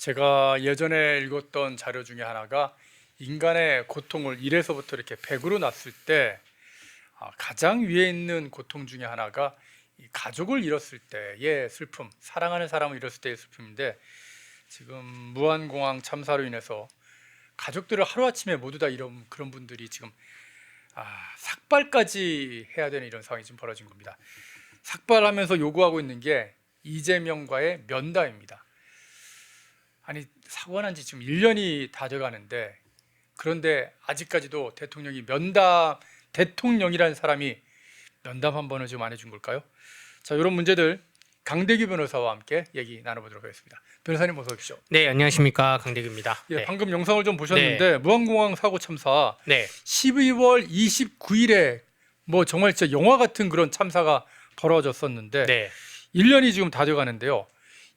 제가 예전에 읽었던 자료 중에 하나가 인간의 고통을 1에서부터 이렇게 100으로 놨을 때 아, 가장 위에 있는 고통 중에 하나가 이 가족을 잃었을 때의 슬픔, 사랑하는 사람을 잃었을 때의 슬픔인데 지금 무한공항 참사로 인해서 가족들을 하루아침에 모두 다 이런 그런 분들이 지금 아, 삭발까지 해야 되는 이런 상황이 지금 벌어진 겁니다. 삭발하면서 요구하고 있는 게 이재명과의 면담입니다. 아니 사고가 난 지 지금 1년이 다 돼가는데 그런데 아직까지도 대통령이 면담 대통령이라는 사람이 면담 한 번을 좀 안 해준 걸까요? 자 이런 문제들 강대규 변호사와 함께 얘기 나눠보도록 하겠습니다. 변호사님 어서 오십시오. 네, 안녕하십니까 강대규입니다. 예, 네. 방금 영상을 좀 보셨는데 무한공항 사고 참사 네, 12월 29일에 뭐 정말 진짜 영화 같은 그런 참사가 벌어졌었는데 네, 1년이 지금 다 돼가는데요.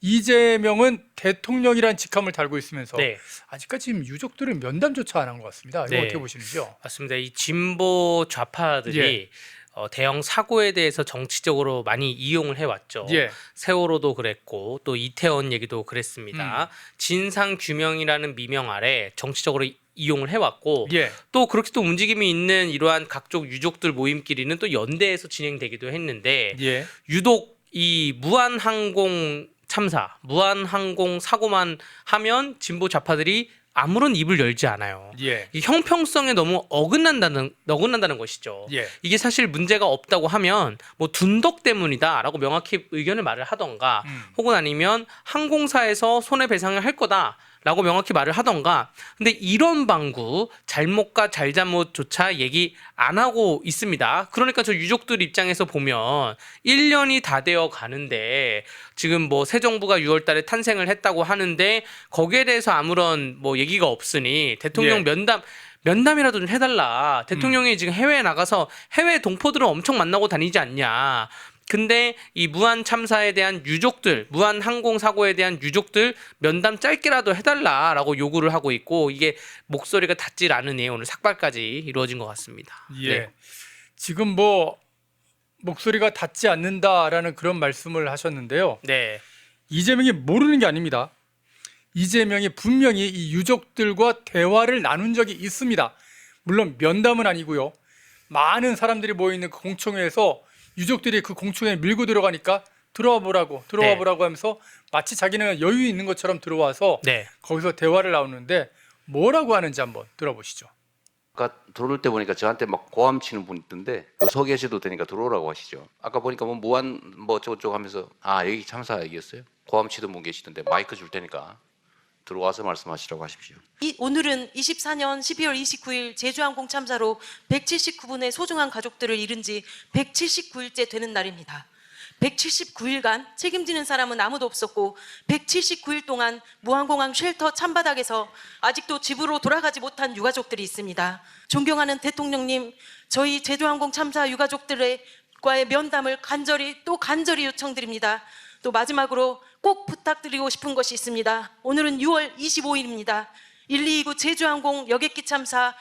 이재명은 대통령이란 직함을 달고 있으면서 네, 아직까지 지금 유족들은 면담조차 안 한 것 같습니다. 이거 네. 어떻게 보시는지요? 맞습니다. 이 진보 좌파들이 예. 어, 대형 사고에 대해서 정치적으로 많이 이용을 해왔죠. 예, 세월호도 그랬고 또 이태원 얘기도 음. 그랬습니다. 진상 규명이라는 미명 아래 정치적으로 이- 이용을 해왔고 예, 또 그렇게 또 움직임이 있는 이러한 각종 유족들 모임끼리는 또 연대에서 진행되기도 했는데 예, 유독 이 무한항공 참사, 무한항공 사고만 하면 진보 좌파들이 아무런 입을 열지 않아요. 예, 이 형평성에 너무 어긋난다는 어긋난다는 것이죠. 예, 이게 사실 문제가 없다고 하면 뭐 둔덕 때문이다라고 명확히 의견을 말을 하던가 음. 혹은 아니면 항공사에서 손해 배상을 할 거다 라고 명확히 말을 하던가 근데 이런 방구 잘못과 잘잘못조차 얘기 안 하고 있습니다. 그러니까 저 유족들 입장에서 보면 1년이 다 되어 가는데 지금 뭐 새 정부가 6월 달에 탄생을 했다고 하는데 거기에 대해서 아무런 뭐 얘기가 없으니 대통령 예. 면담 면담이라도 좀 해달라. 대통령이 지금 해외에 나가서 해외 동포들을 엄청 만나고 다니지 않냐. 근데 이 무한 참사에 대한 유족들, 무한 항공 사고에 대한 유족들 면담 짧게라도 해달라라고 요구를 하고 있고 이게 목소리가 닿질 않으니 오늘 삭발까지 이루어진 것 같습니다. 예. 네. 지금 뭐 목소리가 닿지 않는다라는 그런 말씀을 하셨는데요. 네. 이재명이 모르는 게 아닙니다. 이재명이 분명히 이 유족들과 대화를 나눈 적이 있습니다. 물론 면담은 아니고요. 많은 사람들이 모여 있는 그 공청회에서 유족들이 그 공청회에 밀고 들어가니까 들어와 보라고 들어와 네. 보라고 하면서 마치 자기는 여유 있는 것처럼 들어와서 네. 거기서 대화를 나누는데 뭐라고 하는지 한번 들어보시죠. 아까 들어올 때 보니까 저한테 막 고함 치는 분 있던데 그서 계셔도 되니까 들어오라고 하시죠. 아까 보니까 뭐 무한 뭐 저쪽 하면서 아 여기 참사 얘기였어요. 고함 치던 분 계시던데 마이크 줄 테니까 들어와서 말씀하시라고 하십시오. 이, 오늘은 24년 12월 29일 제주항공 참사로 179분의 소중한 가족들을 잃은 지 179일째 되는 날입니다. 179일간 책임지는 사람은 아무도 없었고 179일 동안 무항공항 쉘터 찬바닥에서 아직도 집으로 돌아가지 못한 유가족들이 있습니다. 존경하는 대통령님, 저희 제주항공 참사 유가족들의 과의 면담을 간절히 또 간절히 요청드립니다. 또 마지막으로 꼭 부탁드리고 싶은 것이 있습니다. 오늘은 6월 25일입니다. 1229 제주항공 여객기 참사가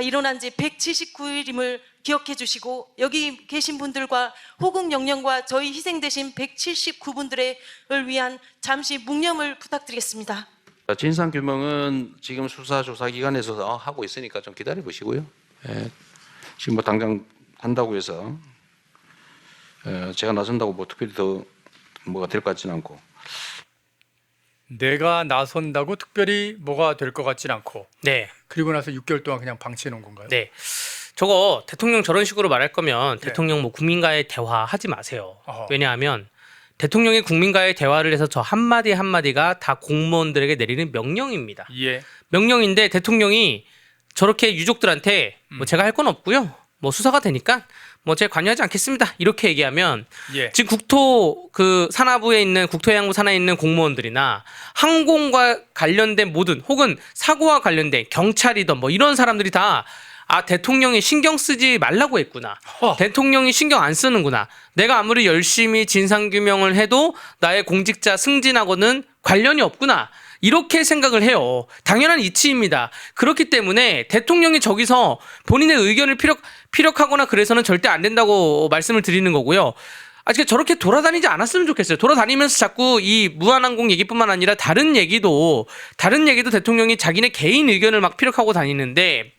일어난 지 179일임을 기억해 주시고 여기 계신 분들과 호국 영령과 저희 희생되신 179분들을 위한 잠시 묵념을 부탁드리겠습니다. 자, 진상 규명은 지금 수사 조사 기관에서 하고 있으니까 좀 기다려 보시고요. 예, 지금 뭐 당장 한다고 해서 에, 제가 나선다고 뭐 특별히 더 뭐가 될 것 같지는 않고 내가 나선다고 특별히 뭐가 될 것 같진 않고 네. 그리고 나서 6개월 동안 그냥 방치해 놓은 건가요? 네. 저거 대통령 저런 식으로 말할 거면 네. 대통령 뭐 국민과의 대화 하지 마세요. 어허. 왜냐하면 대통령이 국민과의 대화를 해서 저 한마디 한마디가 다 공무원들에게 내리는 명령입니다. 예. 명령인데 대통령이 저렇게 유족들한테 음. 뭐 제가 할 건 없고요. 뭐 수사가 되니까 뭐 제가 관여하지 않겠습니다. 이렇게 얘기하면 예. 지금 국토 그 산하부에 있는 국토해양부 산하에 있는 공무원들이나 항공과 관련된 모든 혹은 사고와 관련된 경찰이든 뭐 이런 사람들이 다 아 대통령이 신경 쓰지 말라고 했구나. 허. 대통령이 신경 안 쓰는구나. 내가 아무리 열심히 진상 규명을 해도 나의 공직자 승진하고는 관련이 없구나. 이렇게 생각을 해요. 당연한 이치입니다. 그렇기 때문에 대통령이 저기서 본인의 의견을 피력, 피력하거나 그래서는 절대 안 된다고 말씀을 드리는 거고요. 아, 그 저렇게 돌아다니지 않았으면 좋겠어요. 돌아다니면서 자꾸 이 무한항공 얘기뿐만 아니라 다른 얘기도 다른 얘기도 대통령이 자기네 개인 의견을 막 피력하고 다니는데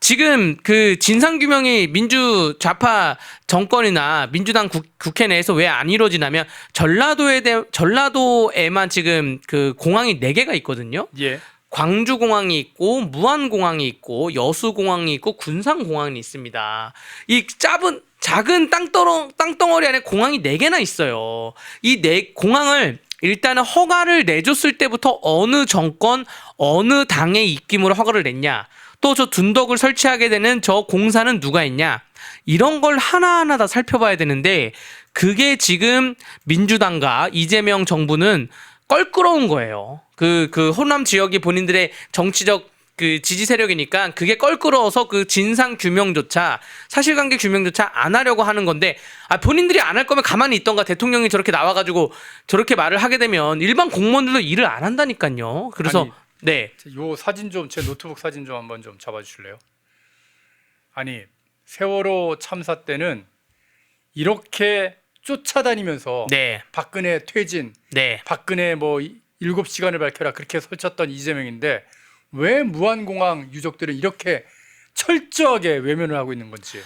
지금 그 진상 규명이 민주 좌파 정권이나 민주당 국, 국회 내에서 왜 안 이루어지냐면 전라도에 대 전라도에만 지금 그 공항이 네 개가 있거든요. 예. 광주공항이 있고 무안공항이 있고 여수공항이 있고 군산공항이 있습니다. 이 짧은 작은 땅덩 땅덩어리 안에 공항이 네 개나 있어요. 이 네 공항을 일단은 허가를 내줬을 때부터 어느 정권 어느 당의 입김으로 허가를 냈냐 또 저 둔덕을 설치하게 되는 저 공사는 누가 했냐 이런 걸 하나하나 다 살펴봐야 되는데 그게 지금 민주당과 이재명 정부는 껄끄러운 거예요. 그, 그 호남 지역이 본인들의 정치적 그 지지 세력이니까 그게 껄끄러워서 그 진상 규명조차 사실관계 규명조차 안 하려고 하는 건데 아 본인들이 안 할 거면 가만히 있던가 대통령이 저렇게 나와가지고 저렇게 말을 하게 되면 일반 공무원들도 일을 안 한다니까요. 그래서 아니, 네 요 사진 좀 제 노트북 사진 좀 한번 좀 잡아 주실래요? 아니, 세월호 참사 때는 이렇게 쫓아다니면서 네, 박근혜 퇴진, 네. 박근혜 뭐 이- 일곱 시간을 밝혀라 그렇게 설쳤던 이재명인데 왜 무한공항 유족들은 이렇게 철저하게 외면을 하고 있는 건지.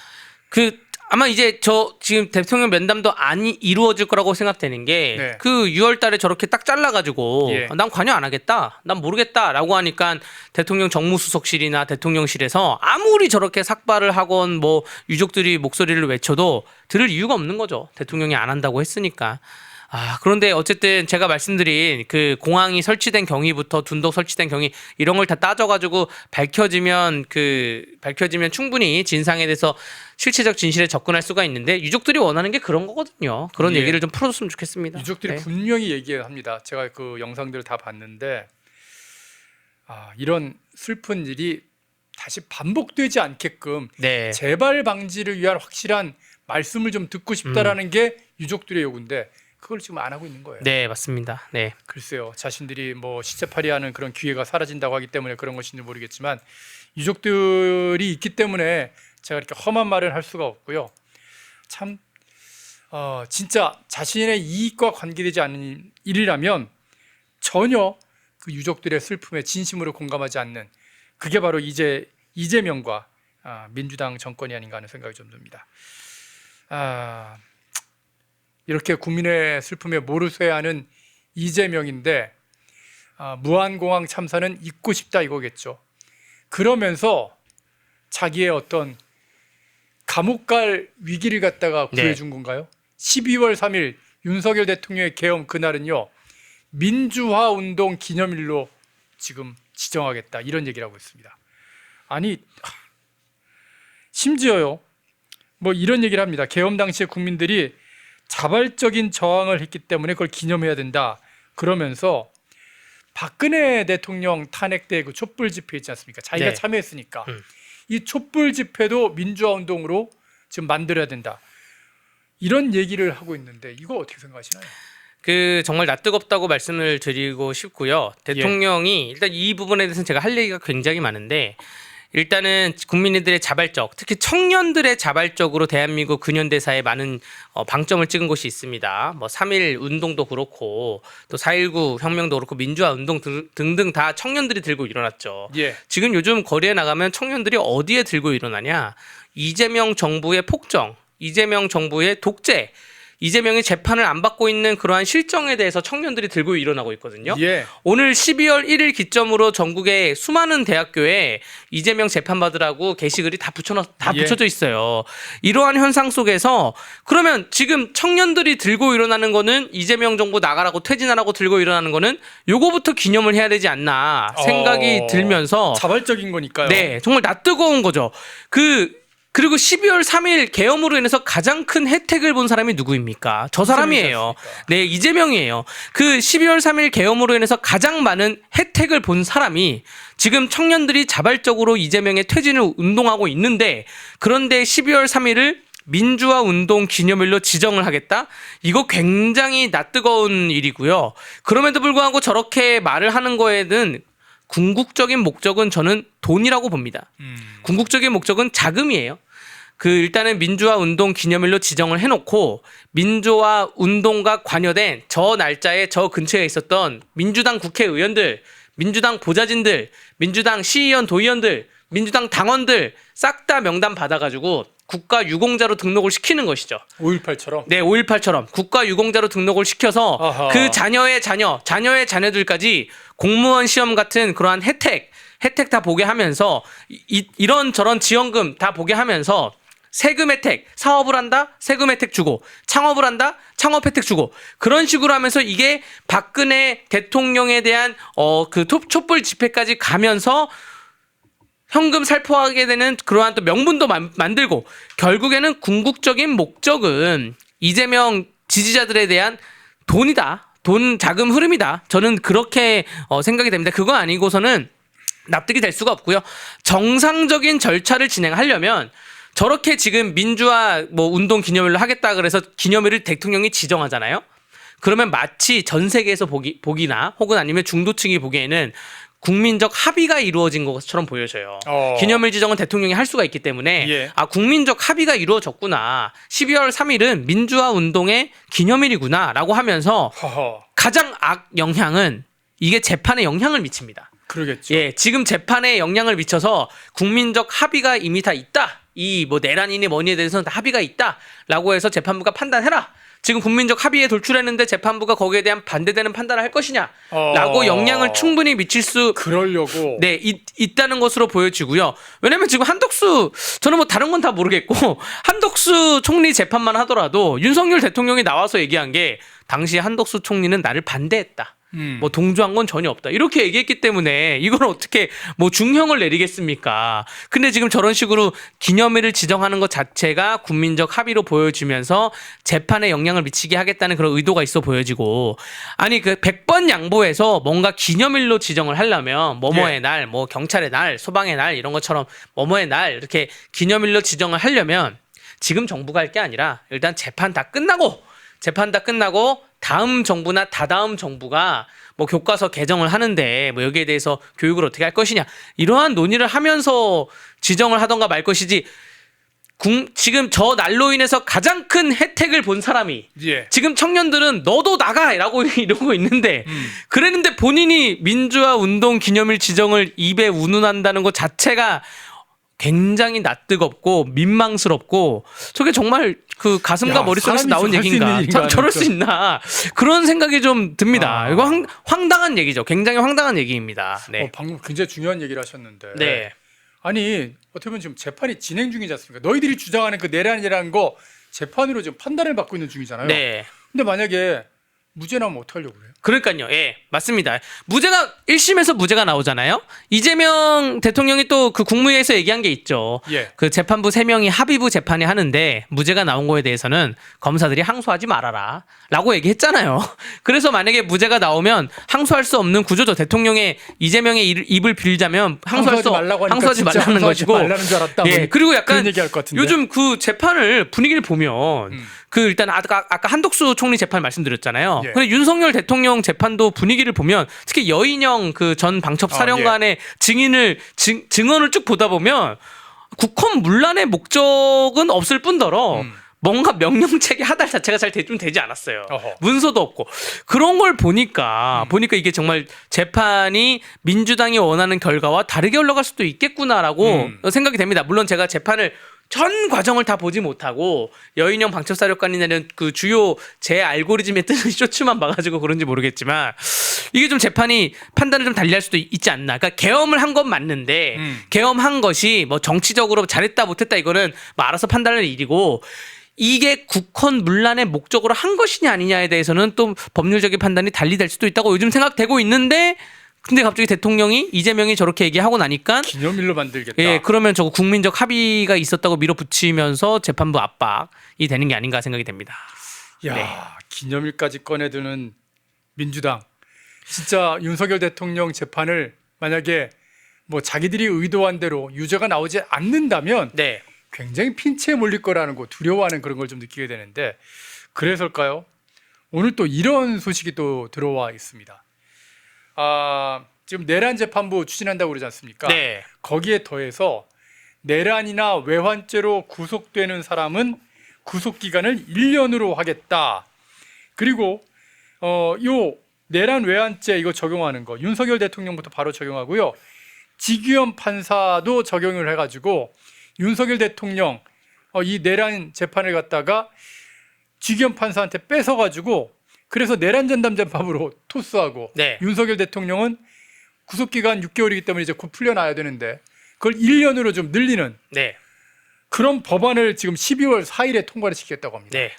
그 아마 이제 저 지금 대통령 면담도 안 이루어질 거라고 생각되는 게 네. 그 6월 달에 저렇게 딱 잘라가지고 예. 난 관여 안 하겠다, 난 모르겠다라고 하니까 대통령 정무수석실이나 대통령실에서 아무리 저렇게 삭발을 하건 뭐 유족들이 목소리를 외쳐도 들을 이유가 없는 거죠. 대통령이 안 한다고 했으니까. 아, 그런데 어쨌든 제가 말씀드린 그 공항이 설치된 경위부터 둔덕 설치된 경위 이런 걸 다 따져가지고 밝혀지면 그 밝혀지면 충분히 진상에 대해서 실체적 진실에 접근할 수가 있는데 유족들이 원하는 게 그런 거거든요. 그런 예. 얘기를 좀 풀어줬으면 좋겠습니다. 유족들이 네. 분명히 얘기합니다. 제가 그 영상들을 다 봤는데 아, 이런 슬픈 일이 다시 반복되지 않게끔 네. 재발 방지를 위한 확실한 말씀을 좀 듣고 싶다라는 게 유족들의 요구인데 그걸 지금 안 하고 있는 거예요. 음. 네, 맞습니다. 네. 글쎄요, 자신들이 뭐 시체팔이하는 그런 기회가 사라진다고 하기 때문에 그런 것인지 모르겠지만 유족들이 있기 때문에 제가 이렇게 험한 말을 할 수가 없고요. 참 어, 진짜 자신의 이익과 관계되지 않는 일이라면 전혀 그 유족들의 슬픔에 진심으로 공감하지 않는 그게 바로 이제 이재명과 아, 민주당 정권이 아닌가 하는 생각이 좀 듭니다. 아, 이렇게 국민의 슬픔에 모르쇠 하는 이재명인데 아, 무한공항 참사는 잊고 싶다 이거겠죠. 그러면서 자기의 어떤 감옥 갈 위기를 갖다가 네. 구해준 건가요? 12월 3일 윤석열 대통령의 계엄 그날은요 민주화 운동 기념일로 지금 지정하겠다 이런 얘기를 하고 있습니다. 아니 하, 심지어요 뭐 이런 얘기를 합니다. 계엄 당시에 국민들이 자발적인 저항을 했기 때문에 그걸 기념해야 된다. 그러면서 박근혜 대통령 탄핵 때 그 촛불 집회 있지 않습니까? 자기가 네. 참여했으니까 음. 이 촛불 집회도 민주화 운동으로 지금 만들어야 된다. 이런 얘기를 하고 있는데 이거 어떻게 생각하시나요? 그 정말 낯뜨겁다고 말씀을 드리고 싶고요. 대통령이 일단 이 부분에 대해서는 제가 할 얘기가 굉장히 많은데 일단은 국민들의 자발적, 특히 청년들의 자발적으로 대한민국 근현대사에 많은 어, 방점을 찍은 곳이 있습니다. 뭐 3.1 운동도 그렇고 또 4.19 혁명도 그렇고 민주화 운동 등- 등등 다 청년들이 들고 일어났죠. 예. 지금 요즘 거리에 나가면 청년들이 어디에 들고 일어나냐? 이재명 정부의 폭정, 이재명 정부의 독재, 이재명이 재판을 안 받고 있는 그러한 실정에 대해서 청년들이 들고 일어나고 있거든요. 예. 오늘 12월 1일 기점으로 전국의 수많은 대학교에 이재명 재판 받으라고 게시글이 다 붙여 다 예. 붙여져 있어요. 이러한 현상 속에서 그러면 지금 청년들이 들고 일어나는 거는 이재명 정부 나가라고 퇴진하라고 들고 일어나는 거는 요거부터 기념을 해야 되지 않나 생각이 어, 들면서 자발적인 거니까요. 네, 정말 낯 뜨거운 거죠. 그 그리고 12월 3일 계엄으로 인해서 가장 큰 혜택을 본 사람이 누구입니까? 저 사람이에요. 네, 이재명이에요. 그 12월 3일 계엄으로 인해서 가장 많은 혜택을 본 사람이 지금 청년들이 자발적으로 이재명의 퇴진을 운동하고 있는데 그런데 12월 3일을 민주화 운동 기념일로 지정을 하겠다? 이거 굉장히 낯뜨거운 일이고요. 그럼에도 불구하고 저렇게 말을 하는 거에는 궁극적인 목적은 저는 돈이라고 봅니다. 음. 궁극적인 목적은 자금이에요. 그 일단은 민주화 운동 기념일로 지정을 해놓고 민주화 운동과 관여된 저 날짜에 저 근처에 있었던 민주당 국회의원들, 민주당 보좌진들, 민주당 시의원 도의원들, 민주당 당원들 싹 다 명단 받아가지고 국가 유공자로 등록을 시키는 것이죠. 5.18처럼 네, 5.18처럼 국가 유공자로 등록을 시켜서 아하. 그 자녀의 자녀, 자녀의 자녀들까지 공무원 시험 같은 그러한 혜택, 혜택 다 보게 하면서 이, 이런 저런 지원금 다 보게 하면서 세금 혜택, 사업을 한다, 세금 혜택 주고, 창업을 한다, 창업 혜택 주고, 그런 식으로 하면서 이게 박근혜 대통령에 대한 어, 그 톱- 촛불 집회까지 가면서 현금 살포하게 되는 그러한 또 명분도 만, 만들고 결국에는 궁극적인 목적은 이재명 지지자들에 대한 돈이다. 돈 자금 흐름이다. 저는 그렇게 어, 생각이 됩니다. 그거 아니고서는 납득이 될 수가 없고요. 정상적인 절차를 진행하려면 저렇게 지금 민주화 뭐 운동 기념일로 하겠다 그래서 기념일을 대통령이 지정하잖아요. 그러면 마치 전 세계에서 보기, 보기나 혹은 아니면 중도층이 보기에는 국민적 합의가 이루어진 것처럼 보여져요. 어. 기념일 지정은 대통령이 할 수가 있기 때문에 예. 아 국민적 합의가 이루어졌구나. 12월 3일은 민주화 운동의 기념일이구나라고 하면서 허허 가장 악 영향은 이게 재판에 영향을 미칩니다. 그러겠죠. 예, 지금 재판에 영향을 미쳐서 국민적 합의가 이미 다 있다. 이 뭐 내란이니 뭐니에 대해서는 다 합의가 있다라고 해서 재판부가 판단해라. 지금 국민적 합의에 돌출했는데 재판부가 거기에 대한 반대되는 판단을 할 것이냐라고 어. 영향을 충분히 미칠 수 그러려고 네, 있, 있다는 것으로 보여지고요. 왜냐면 지금 한덕수, 저는 뭐 다른 건 다 모르겠고, 한덕수 총리 재판만 하더라도 윤석열 대통령이 나와서 얘기한 게, 당시 한덕수 총리는 나를 반대했다. 음. 뭐 동조한 건 전혀 없다. 이렇게 얘기했기 때문에 이걸 어떻게 뭐 중형을 내리겠습니까? 근데 지금 저런 식으로 기념일을 지정하는 것 자체가 국민적 합의로 보여지면서 재판에 영향을 미치게 하겠다는 그런 의도가 있어 보여지고 아니 그 100번 양보해서 뭔가 기념일로 지정을 하려면 뭐뭐의 예. 날, 뭐 경찰의 날, 소방의 날 이런 것처럼 뭐뭐의 날 이렇게 기념일로 지정을 하려면 지금 정부가 할 게 아니라 일단 재판 다 끝나고 재판 다 끝나고 다음 정부나 다다음 정부가 뭐 교과서 개정을 하는데 뭐 여기에 대해서 교육을 어떻게 할 것이냐 이러한 논의를 하면서 지정을 하던가 말 것이지 국- 지금 저 날로 인해서 가장 큰 혜택을 본 사람이 예. 지금 청년들은 너도 나가라고 이러고 있는데 음. 그랬는데 본인이 민주화 운동 기념일 지정을 입에 운운한다는 것 자체가 굉장히 낯뜨겁고 민망스럽고 저게 정말 그 가슴과 야, 머릿속에서 나온 얘기인가 참 저럴. 수 있나 그런 생각이 좀 듭니다 아. 이거 황, 황당한 얘기죠 굉장히 황당한 얘기입니다 네 어, 방금 굉장히 중요한 얘기를 하셨는데 네. 아니 어떻게 보면 지금 재판이 진행 중이지 않습니까? 너희들이 주장하는 그 내란이라는 거 재판으로 지금 판단을 받고 있는 중이잖아요. 네. 근데 만약에 무죄 나오면 어떡하려고 그래요? 그러니까요. 예, 맞습니다. 무죄가 1심에서 무죄가 나오잖아요. 이재명 대통령이 또 그 국무회의에서 얘기한 게 있죠. 예. 그 재판부 3명이 합의부 재판이 하는데 무죄가 나온 거에 대해서는 검사들이 항소하지 말아라. 라고 얘기했잖아요. 그래서 만약에 무죄가 나오면 항소할 수 없는 구조죠. 대통령의 이재명의 일- 입을 빌자면 항소할 수 말라고 하니까 항소하지 진짜 말라는 항소하지 것이고. 말라는 줄 알았다. 예. 뭐 그리고 약간 그런 얘기할 것 같은데. 요즘 그 재판을 분위기를 보면 음. 그 일단 아까 아까 한덕수 총리 재판 말씀드렸잖아요. 예. 근데 윤석열 대통령 재판도 분위기를 보면 특히 여인영 그 전 방첩 아, 사령관의 증인을 증, 증언을 쭉 보다 보면 국헌 문란의 목적은 없을 뿐더러 음. 뭔가 명령체계 하달 자체가 잘 좀 되지 않았어요. 어허. 음. 문서도 없고 그런 걸 보니까 보니까 이게 정말 재판이 민주당이 원하는 결과와 다르게 흘러갈 수도 있겠구나라고 음. 생각이 됩니다. 물론 제가 재판을 전 과정을 다 보지 못하고 여인형 방첩사령관이라는 그 주요 제 알고리즘에 뜨는 쇼츠만 봐가지고 그런지 모르겠지만 이게 좀 재판이 판단을 좀 달리할 수도 있지 않나. 그러니까 계엄을 한 건 맞는데 음. 계엄한 것이 뭐 정치적으로 잘했다 못했다 이거는 뭐 알아서 판단할 일이고 이게 국헌 문란의 목적으로 한 것이냐 아니냐에 대해서는 또 법률적인 판단이 달리 될 수도 있다고 요즘 생각되고 있는데 근데 갑자기 대통령이 이재명이 저렇게 얘기하고 나니까 기념일로 만들겠다. 예 그러면 저거 국민적 합의가 있었다고 밀어붙이면서 재판부 압박이 되는 게 아닌가 생각이 됩니다. 야 네. 기념일까지 꺼내드는 민주당 진짜 윤석열 대통령 재판을 만약에 뭐 자기들이 의도한 대로 유죄가 나오지 않는다면 네. 굉장히 핀치에 몰릴 거라는 거 두려워하는 그런 걸 좀 느끼게 되는데 그래서일까요? 오늘 또 이런 소식이 또 들어와 있습니다. 아 지금 내란 재판부 추진한다고 그러지 않습니까? 네. 거기에 더해서 내란이나 외환죄로 구속되는 사람은 구속 기간을 1년으로 하겠다. 그리고 어요 내란 외환죄 이거 적용하는 거 윤석열 대통령부터 바로 적용하고요. 지규현 판사도 적용을 해 가지고 윤석열 대통령 어, 이 내란 재판을 갖다가 지규현 판사한테 뺏어 가지고 그래서 내란 전담 재판으로 토스하고 네. 윤석열 대통령은 구속 기간 6개월이기 때문에 이제 곧 풀려나야 되는데 그걸 1년으로 좀 늘리는 네. 그런 법안을 지금 12월 4일에 통과를 시켰다고 합니다. 네.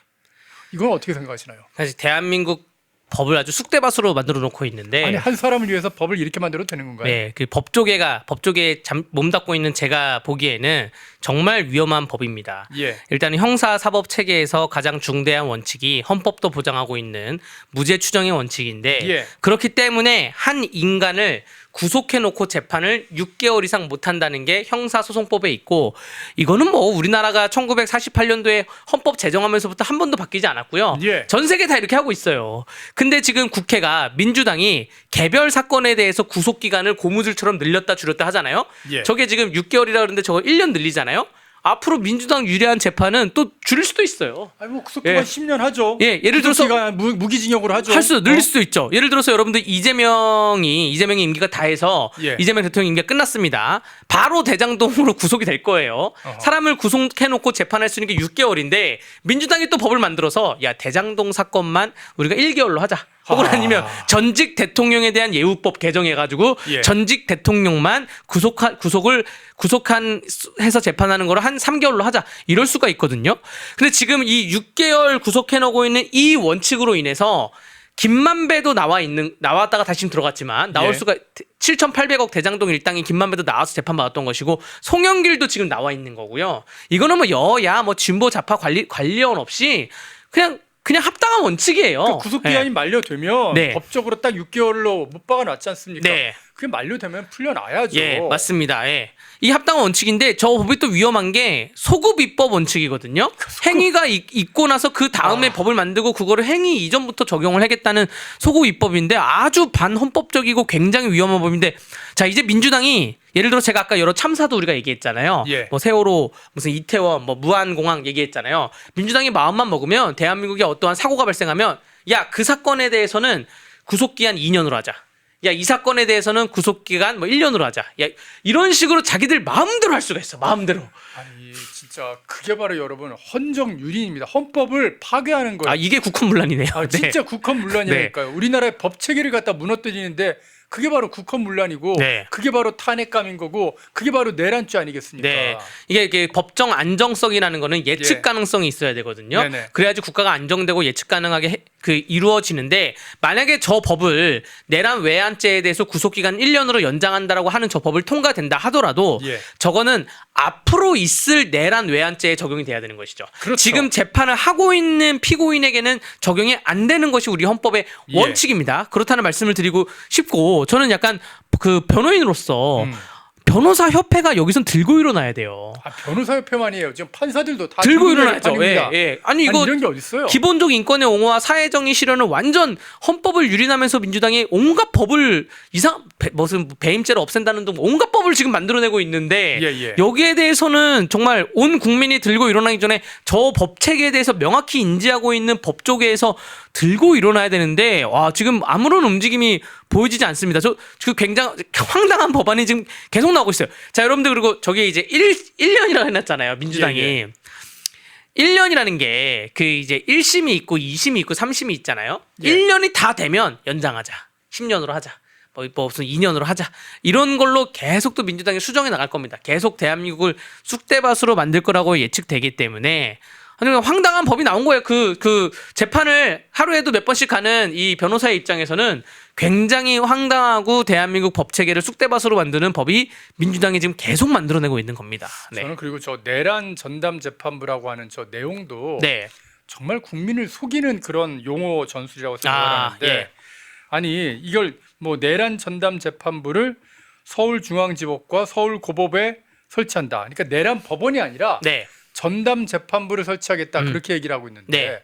이건 어떻게 생각하시나요? 사실 대한민국 법을 아주 쑥대밭으로 만들어 놓고 있는데 아니 한 사람을 위해서 법을 이렇게 만들어도 되는 건가요? 네, 그 법조계가 법조계에 잠, 몸담고 있는 제가 보기에는 정말 위험한 법입니다. 예. 일단 형사 사법 체계에서 가장 중대한 원칙이 헌법도 보장하고 있는 무죄 추정의 원칙인데 예. 그렇기 때문에 한 인간을 구속해 놓고 재판을 6개월 이상 못 한다는 게 형사소송법에 있고 이거는 뭐 우리나라가 1948년도에 헌법 제정하면서부터 한 번도 바뀌지 않았고요. 예. 전 세계 다 이렇게 하고 있어요. 근데 지금 국회가 민주당이 개별 사건에 대해서 구속 기간을 고무줄처럼 늘렸다 줄였다 하잖아요. 예. 저게 지금 6개월이라 그러는데 저거 1년 늘리잖아요. 앞으로 민주당 유리한 재판은 또 줄일 수도 있어요. 아니 뭐 구속기간 예. 10년 하죠. 예, 예를 들어서 무, 무기징역으로 하죠. 할수 늘릴 어? 수도 있죠. 예를 들어서 여러분들 이재명이 이재명의 임기가 다 해서 예. 이재명 대통령 임기가 끝났습니다. 바로 대장동으로 구속이 될 거예요. 어허. 사람을 구속해 놓고 재판할 수 있는 게 6개월인데 민주당이 또 법을 만들어서 야 대장동 사건만 우리가 1개월로 하자. 혹은 아. 아니면 전직 대통령에 대한 예우법 개정해 가지고 예. 전직 대통령만 구속하, 구속을 구속한 해서 재판하는 거를 한 3개월로 하자. 이럴 수가 있거든요. 근데 지금 이 6개월 구속해 놓고 있는 이 원칙으로 인해서 김만배도 나와 있는 나왔다가 다시 들어갔지만 나올 예. 수가 7,800억 대장동 일당이 김만배도 나와서 재판 받았던 것이고 송영길도 지금 나와 있는 거고요. 이거는 뭐 여야 뭐 진보 좌파 관리 관련 없이 그냥 그냥 합당한 원칙이에요. 그 구속기간이 네. 만료되면 네. 법적으로 딱 6개월로 못 박아 놨지 않습니까? 네. 그게 만료되면 풀려나야죠. 예, 맞습니다. 예. 이 합당한 원칙인데 저 법이 또 위험한 게 소급 입법 원칙이거든요. 행위가 있, 있고 나서 그 다음에 아. 법을 만들고 그거를 행위 이전부터 적용을 하겠다는 소급 입법인데 아주 반헌법적이고 굉장히 위험한 법인데 자 이제 민주당이 예를 들어 제가 아까 여러 참사도 우리가 얘기했잖아요. 예. 뭐 세월호 무슨 이태원 뭐 무한공항 얘기했잖아요. 민주당이 마음만 먹으면 대한민국에 어떠한 사고가 발생하면 야 그 사건에 대해서는 구속기한 2년으로 하자. 야 이 사건에 대해서는 구속기간 뭐 1년으로 하자. 야 이런 식으로 자기들 마음대로 할 수가 있어. 마음대로. 아니 진짜 그게 바로 여러분 헌정유린입니다. 헌법을 파괴하는 거예요. 아 이게 국헌문란이네요. 아, 네. 진짜 국헌문란이니까요. 우리나라의 법 체계를 갖다 무너뜨리는데 그게 바로 국헌 문란이고 네. 그게 바로 탄핵감인 거고 그게 바로 내란죄 아니겠습니까? 네. 이게, 이게 법정 안정성이라는 거는 예측 예. 가능성이 있어야 되거든요. 네네. 그래야지 국가가 안정되고 예측 가능하게 해- 그 이루어지는데 만약에 저 법을 내란 외환죄에 대해서 구속 기간 1년으로 연장한다라고 하는 저 법을 통과된다 하더라도 예. 저거는 앞으로 있을 내란 외환죄에 적용이 돼야 되는 것이죠. 그렇죠. 지금 재판을 하고 있는 피고인에게는 적용이 안 되는 것이 우리 헌법의 예. 원칙입니다. 그렇다는 말씀을 드리고 싶고 저는 약간 그 변호인으로서 음. 변호사 협회가 여기선 들고 일어나야 돼요. 아, 변호사 협회만이에요. 지금 판사들도 다 들고 일어나죠. 예. 예. 아니 아니, 이거 어딨어요? 기본적 인권의 옹호와 사회정의 실현은 완전 헌법을 유린하면서 민주당이 온갖 법을 이상 배- 무슨 배임죄를 없앤다는 등 온갖 법을 지금 만들어내고 있는데 예, 예. 여기에 대해서는 정말 온 국민이 들고 일어나기 전에 저 법 체계에 대해서 명확히 인지하고 있는 법조계에서 들고 일어나야 되는데 와 지금 아무런 움직임이 보여지지 않습니다. 저 그 굉장히 황당한 법안이 지금 계속 나오고 있어요. 자 여러분들 그리고 저게 이제 1, 1년이라고 해놨잖아요. 민주당이. 예, 1년이라는 게 그 이제 1심이 있고 2심이 있고 3심이 있잖아요. 예. 1년이 다 되면 연장하자. 10년으로 하자. 뭐, 뭐 무슨 2년으로 하자. 이런 걸로 계속 또 민주당이 수정해 나갈 겁니다. 계속 대한민국을 쑥대밭으로 만들 거라고 예측되기 때문에 아니 황당한 법이 나온 거예요. 그그 재판을 하루에도 몇 번씩 가는 이 변호사의 입장에서는 굉장히 황당하고 대한민국 법 체계를 쑥대밭으로 만드는 법이 민주당이 지금 계속 만들어내고 있는 겁니다. 네. 저는 그리고 저 내란 전담 재판부라고 하는 저 내용도 네. 정말 국민을 속이는 그런 용어 전술이라고 아, 생각하는데 예. 아니 이걸 뭐 내란 전담 재판부를 서울중앙지법과 서울고법에 설치한다. 그러니까 내란 법원이 아니라 네. 전담 재판부를 설치하겠다 음. 그렇게 얘기를 하고 있는데 네.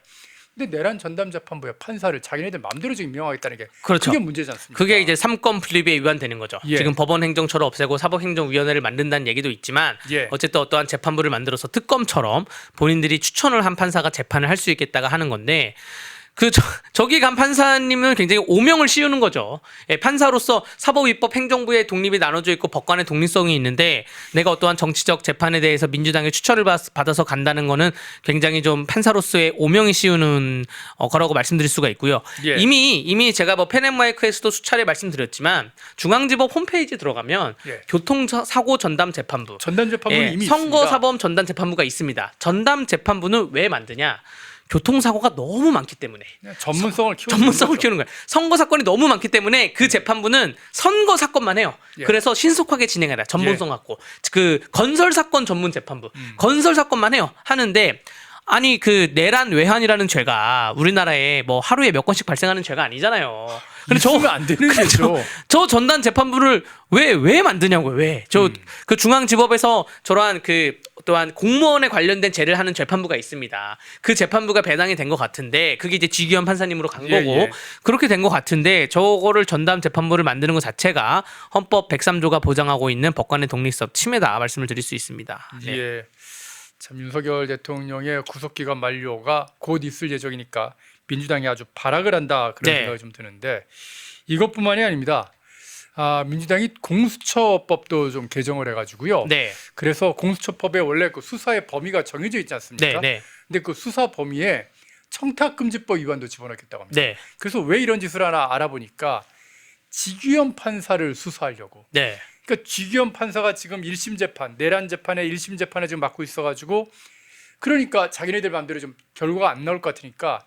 근데 내란 전담 재판부의 판사를 자기네들 마음대로 지금 임명하겠다는 게 그렇죠. 그게 문제지 않습니까? 그게 이제 삼권 분립에 위반되는 거죠. 예. 지금 법원 행정처를 없애고 사법 행정위원회를 만든다는 얘기도 있지만 예. 어쨌든 어떠한 재판부를 만들어서 특검처럼 본인들이 추천을 한 판사가 재판을 할 수 있겠다가 하는 건데 그 저, 저기 간 판사님은 굉장히 오명을 씌우는 거죠. 예, 판사로서 사법위법 행정부의 독립이 나눠져 있고 법관의 독립성이 있는데 내가 어떠한 정치적 재판에 대해서 민주당의 추천을 받- 받아서 간다는 거는 굉장히 좀 판사로서의 오명이 씌우는 어, 거라고 말씀드릴 수가 있고요. 예. 이미 이미 제가 뭐 펜앤마이크에서도 수차례 말씀드렸지만 중앙지법 홈페이지 들어가면 예. 교통사고 전담 재판부 전담 재판부는 예, 이미. 선거사범 전담 재판부가 있습니다. 전담 재판부는 왜 만드냐? 교통사고가 너무 많기 때문에 그냥 전문성을 키우는 전문성을. 키우는 거예요. 선거 사건이 너무 많기 때문에 그 재판부는 선거 사건만 해요. 예. 그래서 신속하게 진행해라. 전문성 갖고 그 건설 사건 전문 재판부 건설 사건만 해요. 하는데 아니 그 내란 외환이라는 죄가 우리나라에 뭐 하루에 몇 건씩 발생하는 죄가 아니잖아요. 근데 저 안 되는 거죠. 저 전담 재판부를 왜 왜 만드냐고요? 왜? 저그 중앙지법에서 저러한 그 또한 공무원에 관련된 죄를 하는 재판부가 있습니다. 그 재판부가 배당이 된 것 같은데 그게 이제 지기현 판사님으로 간 예, 거고 예. 그렇게 된 것 같은데 저거를 전담 재판부를 만드는 것 자체가 헌법 103조가 보장하고 있는 법관의 독립성 침해다 말씀을 드릴 수 있습니다. 네. 예. 참 윤석열 대통령의 구속 기간 만료가 곧 있을 예정이니까 민주당이 아주 발악을 한다 그런 네. 생각이 좀 드는데 이것뿐만이 아닙니다. 아, 민주당이 공수처법도 좀 개정을 해가지고요. 네. 그래서 공수처법에 원래 그 수사의 범위가 정해져 있지 네. 않습니까? 네. 근데 그 수사 범위에 청탁금지법 위반도 집어넣겠다고 합니다. 네. 그래서 왜 이런 짓을 하나 알아보니까 지규현 판사를 수사하려고. 네. 그러니까 지규현 판사가 지금 1심 재판, 내란 재판에 1심 재판에 지금 맡고 있어가지고 그러니까 자기네들 마음대로 좀 결과가 안 나올 것 같으니까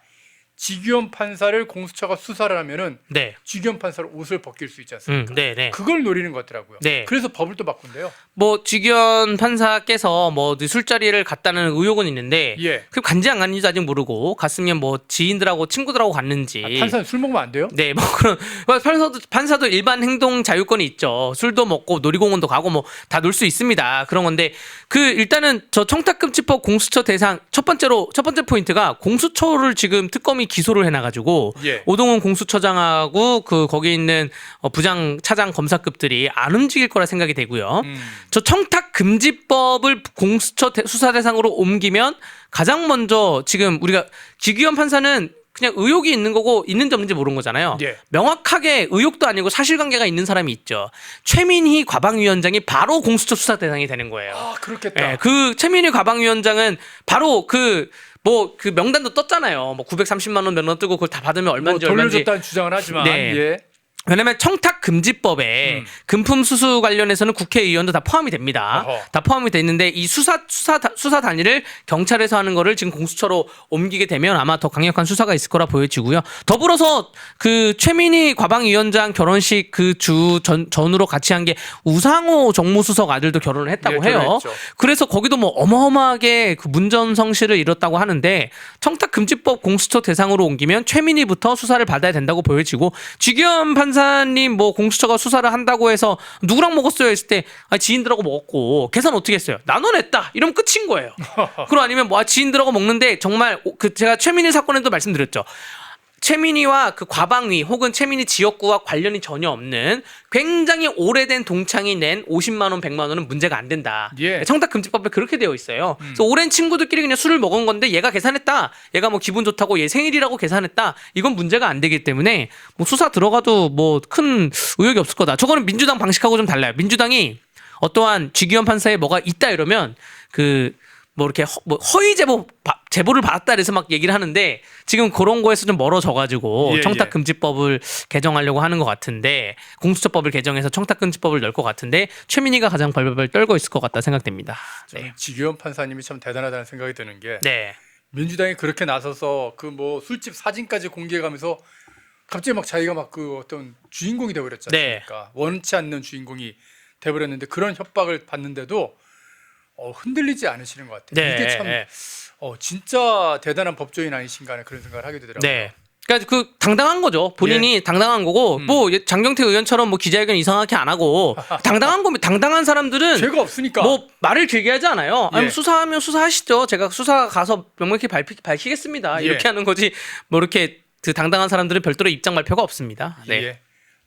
지규현 판사를 공수처가 수사를 하면은 네. 지규현 판사를 옷을 벗길 수 있지 음, 않습니까? 네, 네. 그걸 노리는 것 같더라고요. 네. 그래서 법을 또 바꾼대요. 뭐 지기현 판사께서 뭐 술자리를 갔다는 의혹은 있는데 예. 그 간지 안 간지도 아직 모르고 갔으면 뭐 지인들하고 친구들하고 갔는지 아, 판사는 술 먹으면 안 돼요? 네, 뭐 그런 판사도 판사도 일반 행동 자유권이 있죠. 술도 먹고 놀이공원도 가고 뭐 다 놀 수 있습니다. 그런 건데 그 일단은 저 청탁금지법 공수처 대상 첫 번째로 첫 번째 포인트가 공수처를 지금 특검이 기소를 해놔가지고 예. 오동훈 공수처장하고 그 거기 있는 어, 부장 차장 검사급들이 안 움직일 거라 생각이 되고요. 음. 저 청탁 금지법을 공수처 대- 수사 대상으로 옮기면 가장 먼저 지금 우리가 지기현 판사는 그냥 의혹이 있는 거고 있는지 없는지 모르는 거잖아요. 예. 명확하게 의혹도 아니고 사실관계가 있는 사람이 있죠. 최민희 과방위원장이 바로 공수처 수사 대상이 되는 거예요. 아 그렇겠다. 예, 그 최민희 과방위원장은 바로 그 뭐 그 명단도 떴잖아요. 뭐 930만 원 면허 뜨고 그걸 다 받으면 뭐 얼마인지 얼마인지 돌려줬다는 주장을 하지만 네. 예. 왜냐면 청탁 금지법에 음. 금품 수수 관련해서는 국회의원도 다 포함이 됩니다. 어허. 다 포함이 돼 있는데 이 수사 수사 다- 수사 단위를 경찰에서 하는 거를 지금 공수처로 옮기게 되면 아마 더 강력한 수사가 있을 거라 보여지고요. 더불어서 그 최민희 과방위원장 결혼식 그 주 전으로 같이 한 게 우상호 정무수석 아들도 결혼을 했다고 예, 해요. 결혼했죠. 그래서 거기도 뭐 어마어마하게 그 문전성시를 이뤘다고 하는데 청탁금지법 공수처 대상으로 옮기면 최민희부터 수사를 받아야 된다고 보여지고 지기현 판 사님 뭐 공수처가 수사를 한다고 해서 누구랑 먹었어요? 했을 때 아, 지인들하고 먹었고 계산 어떻게 했어요? 나눠냈다! 이러면 끝인 거예요. 그럼 아니면 뭐 아, 지인들하고 먹는데 정말 오- 그 제가 최민희 사건에도 말씀드렸죠 최민희와 그 과방위 혹은 최민희 지역구와 관련이 전혀 없는 굉장히 오래된 동창이 낸 50만 원, 100만 원은 문제가 안 된다. 예. 청탁 금지법에 그렇게 되어 있어요. 그래서 오랜 친구들끼리 그냥 술을 먹은 건데 얘가 계산했다. 얘가 뭐 기분 좋다고 얘 생일이라고 계산했다. 이건 문제가 안 되기 때문에 뭐 수사 들어가도 뭐 큰 의혹이 없을 거다. 저거는 민주당 방식하고 좀 달라요. 민주당이 어떠한 지기현 판사에 뭐가 있다 이러면 그 뭐 이렇게 허, 뭐 허위 제보 바- 제보를 받았다 그래서 막 얘기를 하는데 지금 그런 거에서 좀 멀어져 가지고 예, 청탁 예. 금지법을 개정하려고 하는 것 같은데 공수처법을 개정해서 청탁 금지법을 넣을 것 같은데 최민희가 가장 벌벌벌 떨고 있을 것 같다 생각됩니다. 네. 지규현 판사님이 참 대단하다는 생각이 드는 게 네. 민주당이 그렇게 나서서 그 뭐 술집 사진까지 공개해가면서 갑자기 막 자기가 막 그 어떤 주인공이 되어버렸지 네. 원치 않는 주인공이 돼버렸는데 그런 협박을 받는데도 어, 흔들리지 않으시는 것 같아요. 네. 이게 참 네. 어, 진짜 대단한 법조인 아니신가 하는 그런 생각을 하게 되더라고요. 네. 그러니까 그 당당한 거죠. 본인이 당당한 거고 음. 뭐 장경태 의원처럼 뭐 기자회견 이상하게 안 하고 당당한 거면 당당한 사람들은 죄가 없으니까. 뭐 말을 길게 하지 않아요. 아니 예. 뭐 수사하면 수사하시죠. 제가 수사 가서 명명히 밝히, 밝히겠습니다. 예. 이렇게 하는 거지. 뭐 이렇게 그 당당한 사람들은 별도로 입장 발표가 없습니다. 네. 예.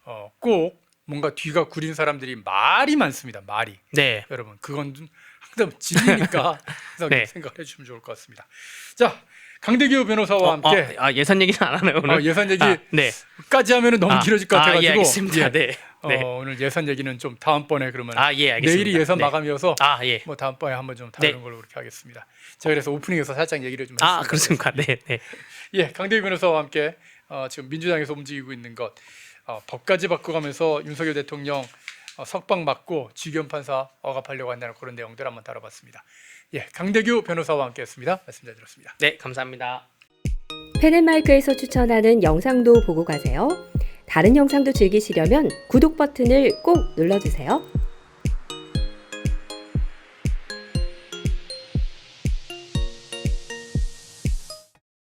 어, 꼭 뭔가 뒤가 구린 사람들이 말이 많습니다. 말이. 네. 여러분 그건 좀 항상 진리니까 항상 네. 생각해 주시면 좋을 것 같습니다. 자 강대규 변호사와 어, 함께 어, 아, 예산 얘기는 안 하나요 오늘? 어, 예산 얘기 아, 네. 하면은 너무 아, 길어질 것 아, 같아가지고 예, 알겠습니다. 예. 네. 네. 어, 오늘 예산 얘기는 좀 다음번에 그러면 아, 예, 알겠습니다. 내일이 예산 네. 마감이어서 아, 예. 뭐 다음번에 한번 좀 다루는 네. 걸로 그렇게 하겠습니다. 제가 그래서 오프닝에서 살짝 얘기를 좀 아. 그렇습니까? 네. 네. 예, 강대규 변호사와 함께 어, 지금 민주당에서 움직이고 있는 것 어, 법까지 바꿔가면서 윤석열 대통령 어, 석방 맞고 지기현 판사 억압하려고 한다는 그런 내용들 한번 다뤄봤습니다. 예, 강대규 변호사와 함께했습니다. 말씀 잘 들었습니다. 네, 감사합니다. 펜앤마이크에서 추천하는 영상도 보고 가세요. 다른 영상도 즐기시려면 구독 버튼을 꼭 눌러주세요.